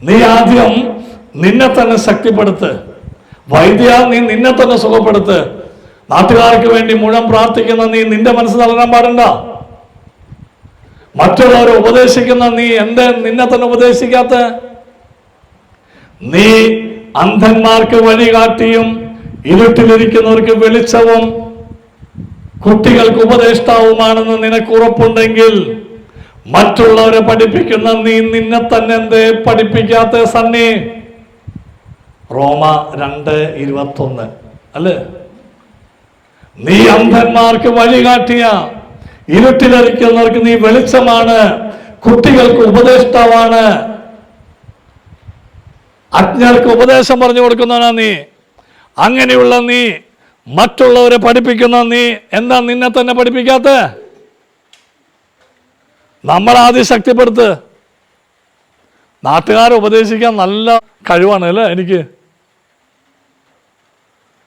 നീ ആദ്യം നിന്നെ തന്നെ ശക്തിപ്പെടുത്ത്. വൈദ്യ നീ നിന്നെ തന്നെ സുഖപ്പെടുത്ത്. നാട്ടുകാർക്ക് വേണ്ടി മുഴുവൻ പ്രാർത്ഥിക്കുന്ന നീ നിന്റെ മനസ്സ് തളരാൻ പാടണ്ട മറ്റുള്ളവരെ ഉപദേശിക്കുന്ന നീ എന്റെ നിന്നെ തന്നെ ഉപദേശിക്കാത്ത? നീ അന്ധന്മാർക്ക് വഴികാട്ടിയും ഇരുട്ടിലിരിക്കുന്നവർക്ക് വെളിച്ചവും കുട്ടികൾക്ക് ഉപദേഷ്ടാവുമാണെന്ന് നിനക്ക് ഉറപ്പുണ്ടെങ്കിൽ മറ്റുള്ളവരെ പഠിപ്പിക്കുന്ന നീ നിന്നെ തന്നെ എന്തേ പഠിപ്പിക്കാത്ത സണ്ണി? റോമ രണ്ട് ഇരുപത്തൊന്ന്. അല്ലേ? നീ അന്ധന്മാർക്ക് വഴികാട്ടിയ ഇരുട്ടിലരിക്കുന്നവർക്ക് നീ വെളിച്ചമാണ് കുട്ടികൾക്ക് ഉപദേഷ്ടാവാണ്. അജ്ഞർക്ക് ഉപദേശം പറഞ്ഞു കൊടുക്കുന്നവനാ നീ. അങ്ങനെയുള്ള നീ മറ്റുള്ളവരെ പഠിപ്പിക്കുന്ന നീ എന്താ നിന്നെ തന്നെ പഠിപ്പിക്കാത്ത? നമ്മൾ ആദ്യം ശക്തിപ്പെടുത്ത്. നാട്ടുകാരെ ഉപദേശിക്കാൻ നല്ല കഴിവാണ് അല്ലേ എനിക്ക്?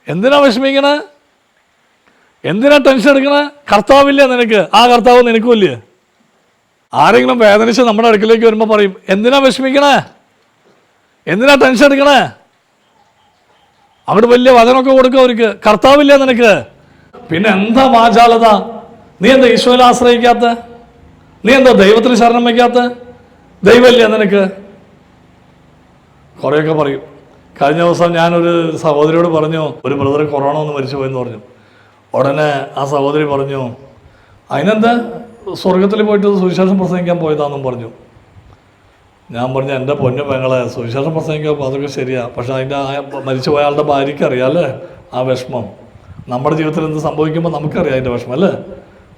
എന്തിനാ വിഷമിക്കണേ? എന്തിനാ ടെൻഷൻ എടുക്കണേ? കർത്താവില്ല നിനക്ക്? ആ കർത്താവ് നിനക്കുമില്ലേ ആരെങ്കിലും വേദനിച്ച് നമ്മുടെ അടുക്കിലേക്ക് വരുമ്പോൾ പറയും എന്തിനാ വിഷമിക്കണേ? എന്തിനാ ടെൻഷൻ എടുക്കണേ? അവിടെ വലിയ വചനമൊക്കെ കൊടുക്കും അവർക്ക്. കർത്താവില്ല നിനക്ക്? പിന്നെ എന്താ വാചാലത നീ എന്താ ഈശോയിൽ ആശ്രയിക്കാത്ത? നീ എന്താ ദൈവത്തിന് ശരണം വയ്ക്കാത്ത? ദൈവമില്ല നിനക്ക്? കുറേയൊക്കെ പറയും. കഴിഞ്ഞ ദിവസം ഞാനൊരു സഹോദരിയോട് പറഞ്ഞു ഒരു ബ്രദർ കൊറോണ ഒന്ന് മരിച്ചു പോയെന്ന് പറഞ്ഞു. ഉടനെ ആ സഹോദരി പറഞ്ഞു അതിനെന്താ? സ്വർഗത്തിൽ പോയിട്ട് സുവിശേഷം പ്രസംഗിക്കാൻ പോയതാണെന്നും പറഞ്ഞു. ഞാൻ പറഞ്ഞു എന്റെ പൊന്നു പെങ്ങളെ സുവിശേഷം പ്രസംഗിക്കാൻ അതൊക്കെ ശരിയാണ് പക്ഷെ അതിന്റെ മരിച്ചു പോയ ആളുടെ ഭാര്യയ്ക്ക് അറിയാം അല്ലേ? ആ വിഷമം. നമ്മുടെ ജീവിതത്തിൽ എന്ത് സംഭവിക്കുമ്പോൾ നമുക്കറിയാം അതിന്റെ വിഷമം അല്ലേ?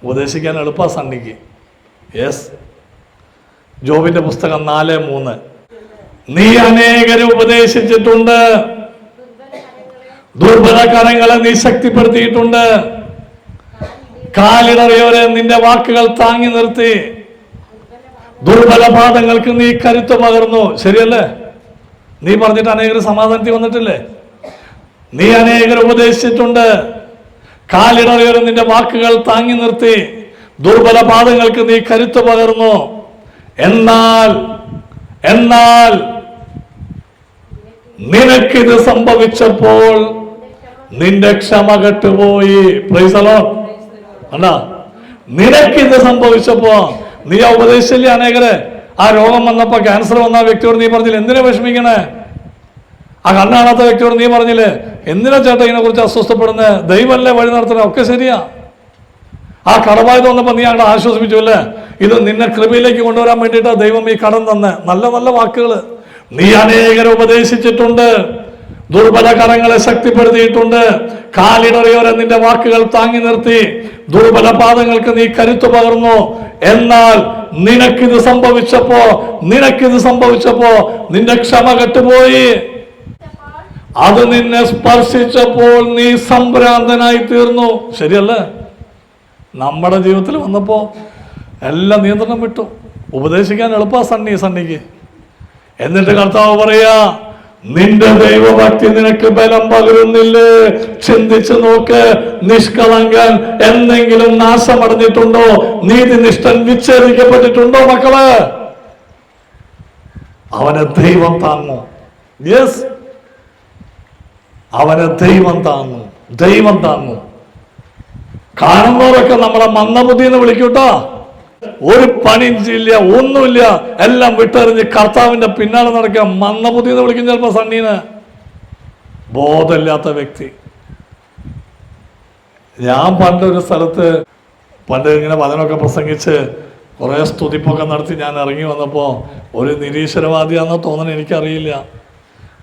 ഉപദേശിക്കാൻ എളുപ്പമാണ് സണ്ണിക്ക്. യെസ് ജോബിന്റെ പുസ്തകം നാല് മൂന്ന്. നീ അനേകരെ ഉപദേശിച്ചിട്ടുണ്ട്. ദുർബല കരങ്ങളെ നീ ശക്തിപ്പെടുത്തിയിട്ടുണ്ട്. കാലിടറിയവരെ നിന്റെ വാക്കുകൾ താങ്ങി നിർത്തി. ദുർബല പാദങ്ങൾക്ക് നീ കരുത്തു പകർന്നു. ശരിയല്ലേ? നീ പറഞ്ഞിട്ട് അനേകർ സമാധാനത്തിൽ വന്നിട്ടില്ലേ? നീ അനേകർ ഉപദേശിച്ചിട്ടുണ്ട്. കാലിടറിയവരെ നിന്റെ വാക്കുകൾ താങ്ങി നിർത്തി. ദുർബല പാദങ്ങൾക്ക് നീ കരുത്ത് പകർന്നു. എന്നാൽ എന്നാൽ നിനക്കിത് സംഭവിച്ചപ്പോൾ നിന്റെ ക്ഷമ കെട്ടുപോയി. പ്രൈസലോ അണ്ണാ നിനക്കിത് സംഭവിച്ചപ്പോ നീ ആ ഉപദേശിച്ചില്ലേ അനേകരെ? ആ രോഗം വന്നപ്പോ ക്യാൻസർ വന്ന ആ വ്യക്തിയോട് നീ പറഞ്ഞില്ലേ എന്തിനാ വിഷമിക്കണേ? ആ കണ്ണാണാത്ത വ്യക്തിയോട് നീ പറഞ്ഞില്ലേ എന്തിനാ ചേട്ടാ ഇതിനെ കുറിച്ച് അസ്വസ്ഥപ്പെടുന്നത് ദൈവമല്ലേ വഴി നടത്തണേ ഒക്കെ ശരിയാ. ആ കടമായി തന്നപ്പോൾ നീ ഞങ്ങളെ ആശ്വസിപ്പിച്ചു ഇത് നിന്നെ കൃപയിലേക്ക് കൊണ്ടുവരാൻ വേണ്ടിയിട്ടാ ദൈവം ഈ കടം തന്ന. നല്ല നല്ല വാക്കുകൾ നീ അനേകരെ ഉപദേശിച്ചിട്ടുണ്ട്. ദുർബല കരങ്ങളെ ശക്തിപ്പെടുത്തിയിട്ടുണ്ട്. കാലിടറിയവരെ നിന്റെ വാക്കുകൾ താങ്ങി നിർത്തി. ദുർബല പാദങ്ങൾക്ക് നീ കരുത്തു പകർന്നു. എന്നാൽ നിനക്കിത് സംഭവിച്ചപ്പോ നിനക്കിത് സംഭവിച്ചപ്പോ നിന്റെ ക്ഷമ കെട്ടുപോയി. അത് നിന്നെ സ്പർശിച്ചപ്പോൾ നീ സംഭ്രാന്തനായി തീർന്നു. ശരിയല്ലേ? നമ്മുടെ ജീവിതത്തിൽ വന്നപ്പോൾ എല്ലാം നിയന്ത്രണം വിട്ടു. ഉപദേശിക്കാൻ എളുപ്പമാണ് സണ്ണി സണ്ണിക്ക്. എന്നിട്ട് കർത്താവ് പറയാ നിന്റെ ദൈവഭക്തി നിനക്ക് ബലം പകരുന്നില്ലേ? ചിന്തിച്ചു നോക്ക് നിഷ്കളങ്കൻ എന്തെങ്കിലും നാശമടഞ്ഞിട്ടുണ്ടോ? നീതിനിഷ്ഠൻ വിച്ഛേദിക്കപ്പെട്ടിട്ടുണ്ടോ മക്കൾ? അവനെ ദൈവം താങ്ങും. യെസ് അവനെ ദൈവം താങ്ങും. ദൈവം താങ്ങും. കാണുന്നവരൊക്കെ നമ്മളെ മന്ദബുദ്ധി എന്ന് വിളിക്കൂട്ടോ. ഒരു പണിയില്ല ഒന്നുമില്ല. എല്ലാം വിട്ടെറിഞ്ഞ് കർത്താവിന്റെ പിന്നാലെ നടക്കുക. മന്ദബുദ്ധി എന്ന് വിളിക്കും ചിലപ്പോ സണ്ണീന്. ബോധമില്ലാത്ത വ്യക്തി. ഞാൻ പണ്ടൊരു സ്ഥലത്ത് പണ്ട് ഇങ്ങനെ വചനമൊക്കെ പ്രസംഗിച്ച് കുറേ സ്തുതിപ്പൊക്കെ നടത്തി ഞാൻ ഇറങ്ങി വന്നപ്പോൾ ഒരു നിരീശ്വരവാദിയാണെന്ന് തോന്നണ എനിക്കറിയില്ല.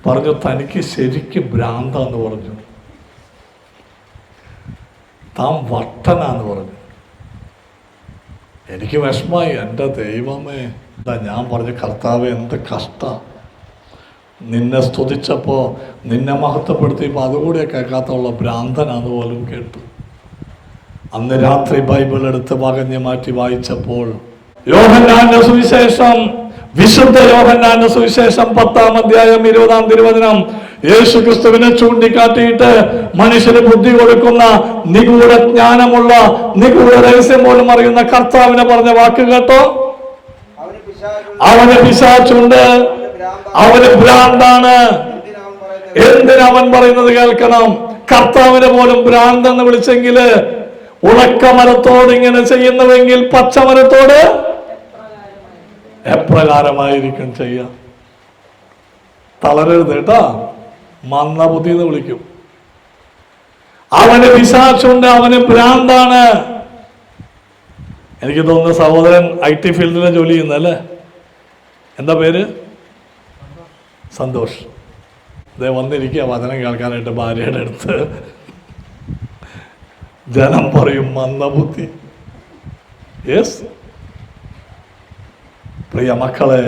പറഞ്ഞു തനിക്ക് ശരിക്കും ഭ്രാന്താന്ന് പറഞ്ഞു. താൻ വട്ടനാന്ന് പറഞ്ഞു. എനിക്ക് വിഷമായി എന്റെ ദൈവമേ എന്താ ഞാൻ പറഞ്ഞു കർത്താവ് എന്ത് കഷ്ടം. നിന്നെ സ്തുതിച്ചപ്പോൾ നിന്നെ മഹത്വപ്പെടുത്തിയപ്പോൾ അതുകൂടെ കേൾക്കാത്തുള്ള ഭ്രാന്തനാന്ന് പോലും കേട്ടു. അന്ന് രാത്രി ബൈബിൾ എടുത്ത് പകഞ്ഞ് മാറ്റി വായിച്ചപ്പോൾ യോഹന്നാന്റെ സുവിശേഷം വിശുദ്ധ യോഹന്നാന്റെ സുവിശേഷം പത്താം അധ്യായം ഇരുപതാം തിരുവചനം യേശു ക്രിസ്തുവിനെ ചൂണ്ടിക്കാട്ടിയിട്ട് മനുഷ്യന് ബുദ്ധി കൊടുക്കുന്ന നിഗൂഢ ജ്ഞാനമുള്ള നിഗൂഢ രഹസ്യം പോലും അറിയുന്ന കർത്താവിനെ പറഞ്ഞ വാക്ക് കേട്ടോ? അവന് പിശാച്ചുണ്ട് അവന് ഭ്രാന്താണ്. എന്തിനവൻ പറയുന്നത് കേൾക്കണം? കർത്താവിനെ പോലും ഭ്രാന്ത് എന്ന് വിളിച്ചെങ്കിൽ ഉണക്കമരത്തോട് ഇങ്ങനെ ചെയ്യുന്നുവെങ്കിൽ പച്ചമരത്തോട് എപ്രകാരമായിരിക്കും ചെയ്യാം തളരരുത് കേട്ടാ. മന്ദബുദ്ധി എന്ന് വിളിക്കും. അവന് വിശാച്ചുണ്ട് അവന് ഭ്രാന്താണ്. എനിക്ക് തോന്നുന്ന സഹോദരൻ ഐ ടി ഫീൽഡിലെ ജോലി ചെയ്യുന്നല്ലേ എന്താ പേര്? സന്തോഷ്. ഇതേ വന്നിരിക്കുക വചനം കേൾക്കാനായിട്ട് ഭാര്യയുടെ അടുത്ത്. ജനം പറയും മന്ദബുദ്ധി. യെസ് പ്രിയ മക്കളെ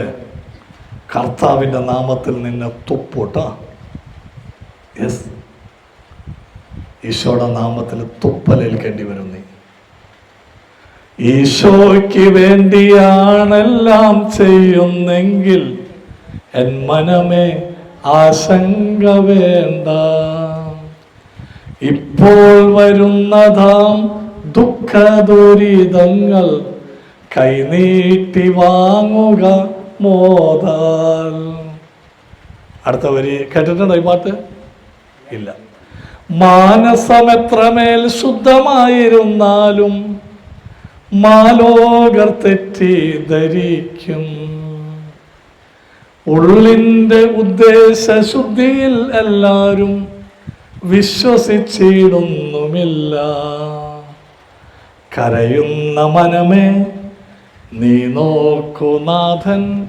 കർത്താവിന്റെ നാമത്തിൽ നിന്നെ തുപ്പൂട്ടാ. യെസ് ഈശോയുടെ നാമത്തിൽ തുപ്പലേൽക്കേണ്ടി വരും നീ ഈശോയ്ക്ക് വേണ്ടിയാണെല്ലാം ചെയ്യുന്നെങ്കിൽ എൻ മനമേ ആശങ്ക വേണ്ട. ഇപ്പോൾ വരുന്നതാം ദുഃഖ ദുരിതങ്ങൾ കൈനീട്ടി വാങ്ങുക മോതാൽ. അടുത്ത വരി കേട്ടിട്ടുണ്ടോ ഈ പാട്ട്? ഇല്ല. മാനസം എത്രമേൽ ശുദ്ധമായിരുന്നാലും മാലോകർ തെറ്റി ധരിക്കും. ഉള്ളിന്റെ ഉദ്ദേശ ശുദ്ധിയിൽ എല്ലാവരും വിശ്വസിച്ചിടുന്നുമില്ല. കരയുന്ന മനമേ നീ നോക്കൂ നാഥൻ.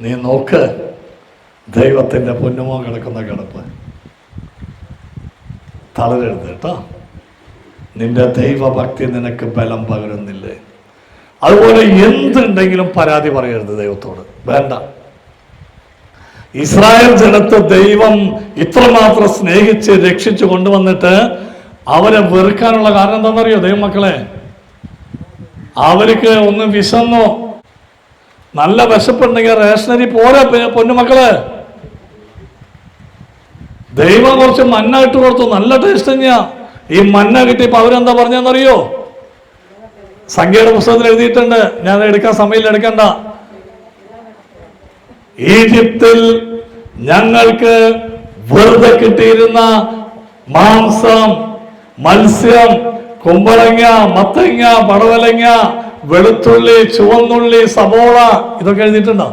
നീ നോക്ക് ദൈവത്തിന്റെ പൊന്നുമോ കിടക്കുന്ന കിടപ്പ്. തളരരുത് കേട്ടോ. നിന്റെ ദൈവഭക്തി നിനക്ക് ബലം പകരുന്നില്ലേ? അതുപോലെ എന്തുണ്ടെങ്കിലും പരാതി പറയരുത് ദൈവത്തോട്. വേണ്ട. ഇസ്രായേൽ ജനത്തെ ദൈവം ഇത്രമാത്രം സ്നേഹിച്ച് രക്ഷിച്ചു കൊണ്ടുവന്നിട്ട് അവരെ വെറുക്കാനുള്ള കാരണം എന്താണെന്നറിയോ ദൈവമക്കളെ? അവർക്ക് ഒന്ന് വിശന്നോ? നല്ല വിശപ്പുണ്ടെങ്കിൽ റേഷനറി പോരാ പൊന്നുമക്കളെ. ദൈവം കുറച്ച് മഞ്ഞ ഇട്ട് കൊടുത്തു നല്ല ടേസ്റ്റ് തന്നെയാ. ഈ മഞ്ഞ കിട്ടിയപ്പോ അവരെന്താ പറഞ്ഞെന്നറിയോ സംഖ്യയുടെ പുസ്തകത്തിൽ എഴുതിയിട്ടുണ്ട്. ഞാൻ എടുക്കാൻ സമയം എടുക്കണ്ട. ഈജിപ്തിൽ ഞങ്ങൾക്ക് വെറുതെ കിട്ടിയിരുന്ന മാംസം മത്സ്യം കുമ്പളങ്ങ മത്തങ്ങ പടവലങ്ങ വെളുത്തുള്ളി ചുവന്നുള്ളി സബോള ഇതൊക്കെ എഴുതിയിട്ടുണ്ടോ?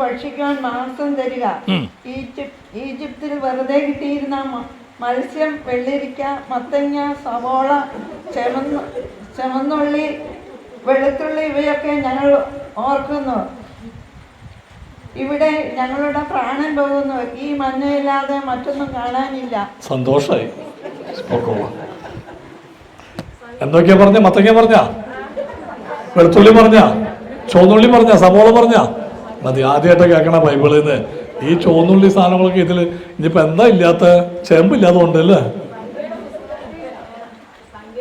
ഭക്ഷിക്കുവാൻ മാംസം തരിക. ഈജിപ്ത് ഈജിപ്തിൽ വെറുതെ കിട്ടിയിരുന്ന മത്സ്യം വെള്ളിരിക്ക മത്തങ്ങ സവോള ചെമന്ന് ചെമന്നുള്ളി വെളുത്തുള്ളി ഇവയൊക്കെ ഞങ്ങൾ ഓർക്കുന്നു. ഇവിടെ ഞങ്ങളുടെ പ്രാണൻ പോകുന്നു. ഈ മഞ്ഞയില്ലാതെ മറ്റൊന്നും കാണാനില്ല. സന്തോഷായി. പൊക്കോളാം. എന്തൊക്കെയാ പറഞ്ഞ? മത്തങ്ങ പറഞ്ഞ? വെളുത്തുള്ളി പറഞ്ഞ? ചോന്നുള്ളി പറഞ്ഞ? സബോള പറഞ്ഞ? മതി. ആദ്യമായിട്ട് കേൾക്കണ ബൈബിളിൽ നിന്ന്. ഈ ചുവന്നുള്ളി സാധനങ്ങളൊക്കെ ഇതിൽ ഇനിയിപ്പോൾ എന്താ ഇല്ലാത്ത? ചെമ്പില്ലാത്തതുകൊണ്ട് ഉണ്ടല്ലേ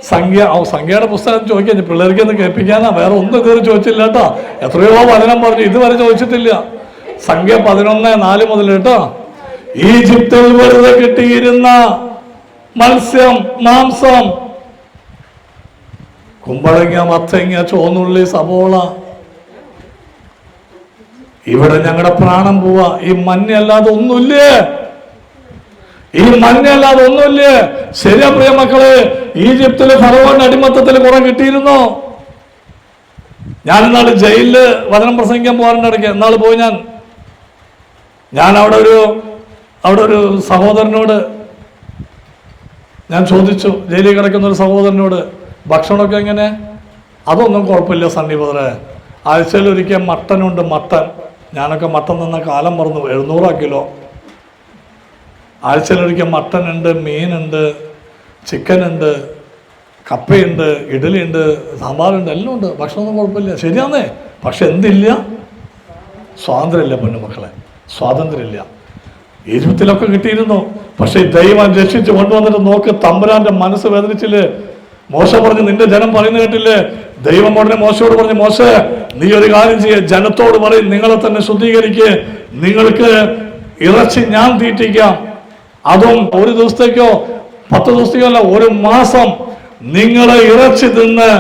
സംഖ്യ സംഖ്യയുടെ പുസ്തകം ചോദിക്കാൻ പിള്ളേർക്ക് ഒന്ന് കേൾപ്പിക്കാനാ. വേറെ ഒന്നും കയറി ചോദിച്ചില്ല കേട്ടോ എത്രയോ വചനം പറഞ്ഞു. ഇതുവരെ ചോദിച്ചിട്ടില്ല. സംഖ്യ പതിനൊന്ന് നാല് മുതൽ കേട്ടോ. ഈജിപ്തിൽ വെറുതെ കിട്ടിയിരുന്ന മത്സ്യം മാംസം കുമ്പളങ്ങ മത്തങ്ങ ചോന്നുള്ളി സബോള ഇവിടെ ഞങ്ങളുടെ പ്രാണം പോവാ. ഈ മഞ്ഞല്ലാതെ ഒന്നുമില്ലേ? ഈ മഞ്ഞല്ലാതെ ഒന്നുമില്ലേ? ശരിയാ പ്രിയ മക്കളെ ഈജിപ്തിലെ ഫറവോന്റെ അടിമത്തത്തിൽ കുറെ കിട്ടിയിരുന്നോ? ഞാൻ ഇന്നാൾ ജയിലിൽ വചനം പ്രസംഗിക്കാൻ പോകാറുണ്ട് ഇടയ്ക്ക്. എന്നാൾ പോയി ഞാൻ? ഞാൻ അവിടെ ഒരു അവിടെ ഒരു സഹോദരനോട് ഞാൻ ചോദിച്ചു. ജയിലിൽ കിടക്കുന്ന ഒരു സഹോദരനോട് ഭക്ഷണമൊക്കെ എങ്ങനെ? അതൊന്നും കുഴപ്പമില്ല സണ്ണി ബദറെ ആഴ്ചയിൽ ഒരിക്കൽ മട്ടനുണ്ട് മട്ടൻ. ഞാനൊക്കെ മട്ടൻ നിന്ന കാലം മറന്നു എഴുന്നൂറാ കിലോ. ആഴ്ചയിലൊരിക്കൽ മട്ടൻ ഉണ്ട് മീനുണ്ട് ചിക്കൻ ഉണ്ട് കപ്പയുണ്ട് ഇഡലിയുണ്ട് സാമ്പാറുണ്ട് എല്ലാം ഉണ്ട് ഭക്ഷണമൊന്നും കുഴപ്പമില്ല. ശരിയാന്നേ. പക്ഷെ എന്തില്ല? സ്വാതന്ത്ര്യമില്ല പെണ്ണുമക്കളെ സ്വാതന്ത്ര്യമില്ല. ഈജിപ്തിലൊക്കെ കിട്ടിയിരുന്നു. പക്ഷെ ദൈവം രക്ഷിച്ച് കൊണ്ടുവന്നിട്ട് നോക്ക് തമ്പുരാന്റെ മനസ്സ് വേദനിച്ചില്ലേ? മോശ പറഞ്ഞു നിന്റെ ജനം പറയുന്ന കേട്ടില്ലേ? ദൈവം ഉടനെ മോശയോട് പറഞ്ഞു മോശ നീ ഒരു കാര്യം ചെയ്യ. ജനത്തോട് പറയും നിങ്ങളെ തന്നെ ശുദ്ധീകരിക്കുക നിങ്ങൾക്ക് ഇറച്ചി ഞാൻ തീറ്റിക്കാം. അതും ഒരു ദിവസത്തേക്കോ പത്ത് ദിവസത്തേക്കോ അല്ല ഒരു മാസം നിങ്ങളെ ഇറച്ചി തിന്ന്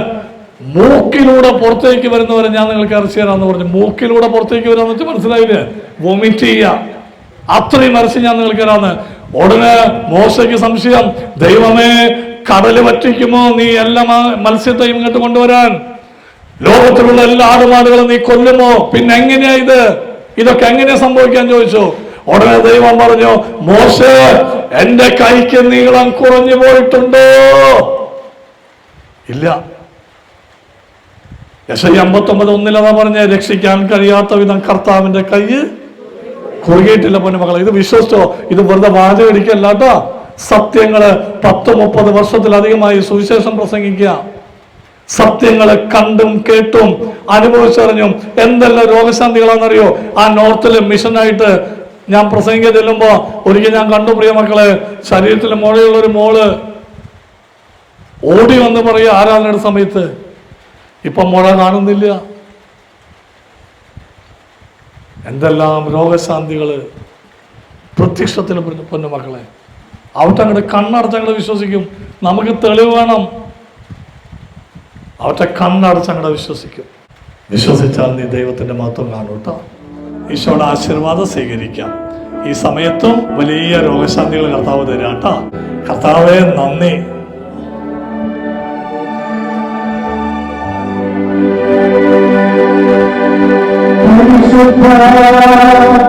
മൂക്കിലൂടെ പുറത്തേക്ക് വരുന്നവരെ ഞാൻ നിങ്ങൾക്ക് ഇറച്ചി തരാന്ന് പറഞ്ഞു. മൂക്കിലൂടെ പുറത്തേക്ക് വരാന്ന് വെച്ചാൽ മനസ്സിലായില്ലേ? വൊമിറ്റ് ചെയ്യുക അത്രയും ഇറച്ചി ഞാൻ നിങ്ങൾക്ക് തരാന്ന്. ഉടനെ മോശയ്ക്ക് സംശയം ദൈവമേ കടൽ പറ്റിക്കുമോ നീ എല്ലാ മത്സ്യത്തെയും ഇങ്ങോട്ട് കൊണ്ടുവരാൻ? ലോകത്തിലുള്ള എല്ലാ ആടുമാടുകളും നീ കൊല്ലുമോ? പിന്നെ എങ്ങനെയാ ഇത്? ഇതൊക്കെ എങ്ങനെ സംഭവിക്കാൻ ചോദിച്ചു. ഉടനെ ദൈവം പറഞ്ഞു മോശ എന്റെ കൈക്ക് നീളം കുറഞ്ഞു പോയിട്ടുണ്ടോ? ഇല്ല. യശയി അമ്പത്തൊമ്പത് ഒന്നിലതാ പറഞ്ഞ രക്ഷിക്കാൻ കഴിയാത്ത വിധം കർത്താവിന്റെ കൈ കുറുകിയിട്ടില്ല പൊന്നുമക്കളെ ഇത് വിശ്വസിച്ചോ? ഇത് വെറുതെ വാചകടിക്കല്ല കേട്ടോ സത്യങ്ങൾ പത്ത് മുപ്പത് വർഷത്തിലധികമായി സുവിശേഷം പ്രസംഗിക്കുക. സത്യങ്ങളെ കണ്ടും കേട്ടും അനുഭവിച്ചറിഞ്ഞും എന്തെല്ലാം രോഗശാന്തികളാണെന്നറിയോ? ആ നോർത്തിലെ മിഷനായിട്ട് ഞാൻ പ്രസംഗിക്കാൻ ചെല്ലുമ്പോ ഒരിക്കൽ ഞാൻ കണ്ടു പ്രിയ മക്കളെ ശരീരത്തിൽ മുഴയുള്ള ഒരു മോൾ ഓടി വന്ന് പറയുക ആരാധനയുടെ സമയത്ത്? ഇപ്പൊ മുഴ കാണുന്നില്ല. എന്തെല്ലാം രോഗശാന്തികൾ പ്രത്യക്ഷത്തിന് പൊന്നു മക്കളെ. അവിടെ അങ്ങോട്ട് കണ്ണടച്ചങ്ങടെ വിശ്വസിക്കും. നമുക്ക് തെളിവ് വേണം. അവരുടെ കണ്ണടച്ചങ്ങടെ വിശ്വസിക്കും. വിശ്വസിച്ചാൽ നീ ദൈവത്തിന്റെ മഹത്വം കാണും കേട്ടോ. ഈശോയുടെ ആശീർവാദം സ്വീകരിക്കാം. ഈ സമയത്തും വലിയ രോഗശാന്തികൾ കർത്താവ് തരാം കേട്ടോ. കർത്താവെ നന്ദി. പരിശുദ്ധ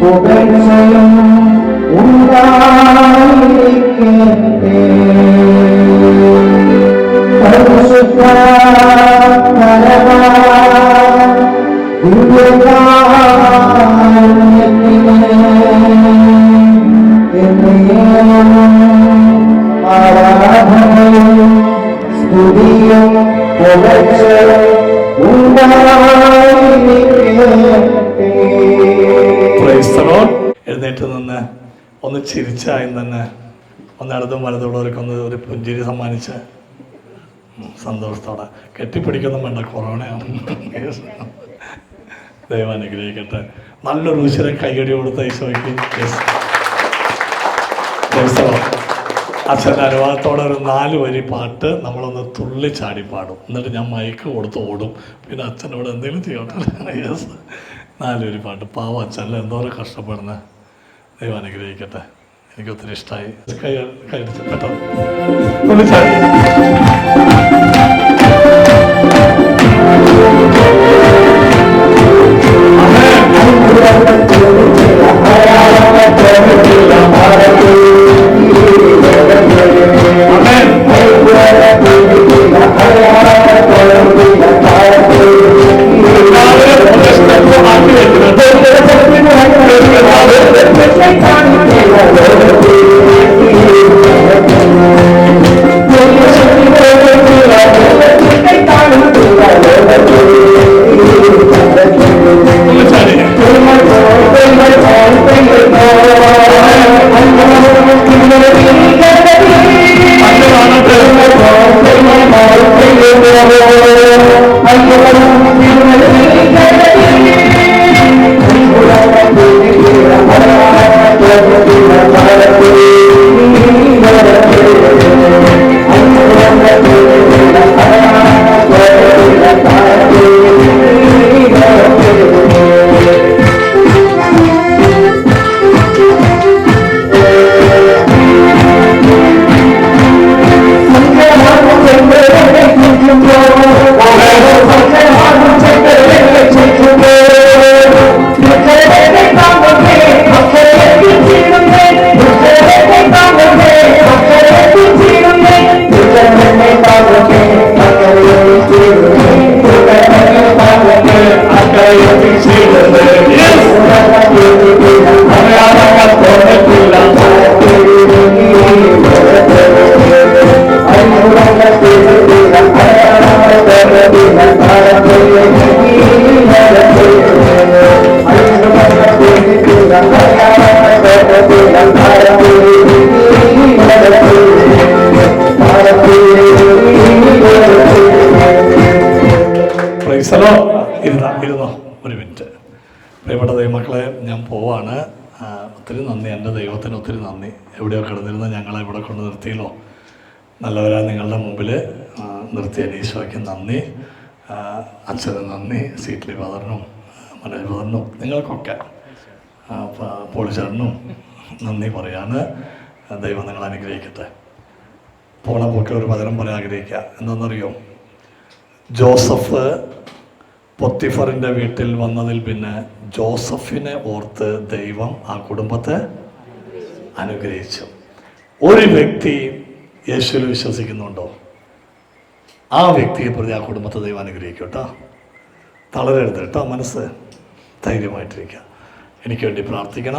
புகழ்மையும் உண்டாயிருக்கின்றே എഴുന്നേറ്റ് നിന്ന് ഒന്ന് ചിരിച്ചായും തന്നെ ഒന്ന് ഇടതും വലതുള്ളവർക്ക് ഒന്ന് ഒരു പുഞ്ചിരി സമ്മാനിച്ച്. സന്തോഷത്തോടെ. കെട്ടിപ്പിടിക്കൊന്നും വേണ്ട കൊറോണയാണ് ദൈവം അനുഗ്രഹിക്കട്ടെ. നല്ലൊരു ഉശിരം കൈയടി കൊടുത്ത ഈശോയ്ക്ക്. അച്ഛന്റെ അനുവാദത്തോടെ ഒരു നാല് വരി പാട്ട് നമ്മളൊന്ന് തുള്ളി ചാടി പാടും. എന്നിട്ട് ഞാൻ മയക്ക് കൊടുത്ത് ഓടും. പിന്നെ അച്ഛനോട് എന്തെങ്കിലും ചെയ്യട്ടെ. യെസ് നാല് വരി പാട്ട്. പാവം അച്ഛനല്ല എന്തോരം കഷ്ടപ്പെടുന്നത് ദൈവം അനുഗ്രഹിക്കട്ടെ. എനിക്ക് ഒത്തിരി ഇഷ്ടമായി കൈ കൈയടിച്ച് പെട്ടെന്ന് നന്ദി. എന്റെ ദൈവത്തിന് ഒത്തിരി നന്ദി. എവിടെയോ കിടന്നിരുന്ന ഞങ്ങളെ ഇവിടെ കൊണ്ട് നിർത്തിയല്ലോ. നല്ലവരാ നിങ്ങളുടെ മുമ്പിൽ നിർത്തിയ ഈശോയ്ക്ക് നന്ദി. അച്ഛന് നന്ദി സീറ്റ്ലി ഫാദറിനും മനോജ് ഫാദറിനും നിങ്ങൾക്കൊക്കെ. പോളിച്ചേട്ടനും നന്ദി പറയാണ്. ദൈവം നിങ്ങൾ അനുഗ്രഹിക്കട്ടെ. പോണ പോക്കിൽ ഒരു വചനം പറയാൻ ആഗ്രഹിക്കുക. എന്താണെന്നറിയോ? ജോസഫ് പൊത്തിഫറിന്റെ വീട്ടിൽ വന്നതിൽ പിന്നെ ജോസഫിനെ ഓർത്ത് ദൈവം ആ കുടുംബത്തെ അനുഗ്രഹിച്ചു. ഒരു വ്യക്തി യേശുവിൽ വിശ്വസിക്കുന്നുണ്ടോ? ആ വ്യക്തിയെ പ്രതി ആ കുടുംബത്തെ ദൈവം അനുഗ്രഹിക്കും കേട്ടോ. തളരരുത് കേട്ടോ മനസ്സ്. ധൈര്യമായിട്ടിരിക്കുക. എനിക്ക് വേണ്ടി പ്രാർത്ഥിക്കണം.